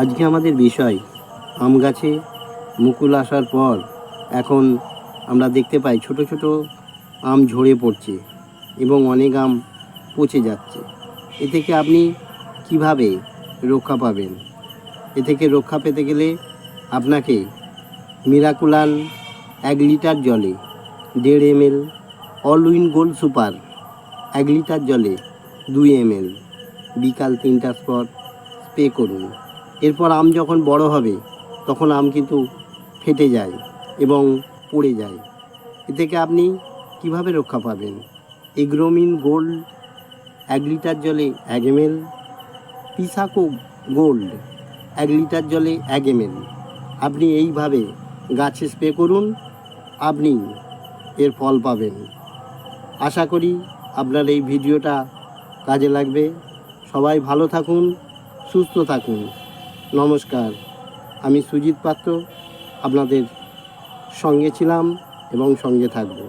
আজকে আমাদের বিষয়, আম গাছে মুকুল আসার পর এখন আমরা দেখতে পাই ছোট ছোট আম ঝরে পড়ছে এবং অনেক আম পচে যাচ্ছে। এ থেকে আপনি কীভাবে রক্ষা পাবেন? এ থেকে রক্ষা পেতে গেলে আপনাকে মিরাকুলান এক লিটার জলে দেড় M L all win gold super এক লিটার জলে দুই এম এল বিকাল তিনটার পর স্প্রে করুন। এরপর আম যখন বড় হবে, তখন আম কিন্তু ফেটে যায় এবং পড়ে যায়। এ থেকে আপনি কীভাবে রক্ষা পাবেন? এগ্রোমিন গোল্ড, এক লিটার জলে এক এম এল পিসাকো গোল্ড, এক লিটার জলে এক এম এল আপনি এইভাবে গাছে স্প্রে করুন, আপনি এর ফল পাবেন। আশা করি আপনার এই ভিডিওটা কাজে লাগবে। সবাই ভালো থাকুন, সুস্থ থাকুন। নমস্কার। আমি সুজিত পাত্র আপনাদের সঙ্গে ছিলাম এবং সঙ্গে থাকব।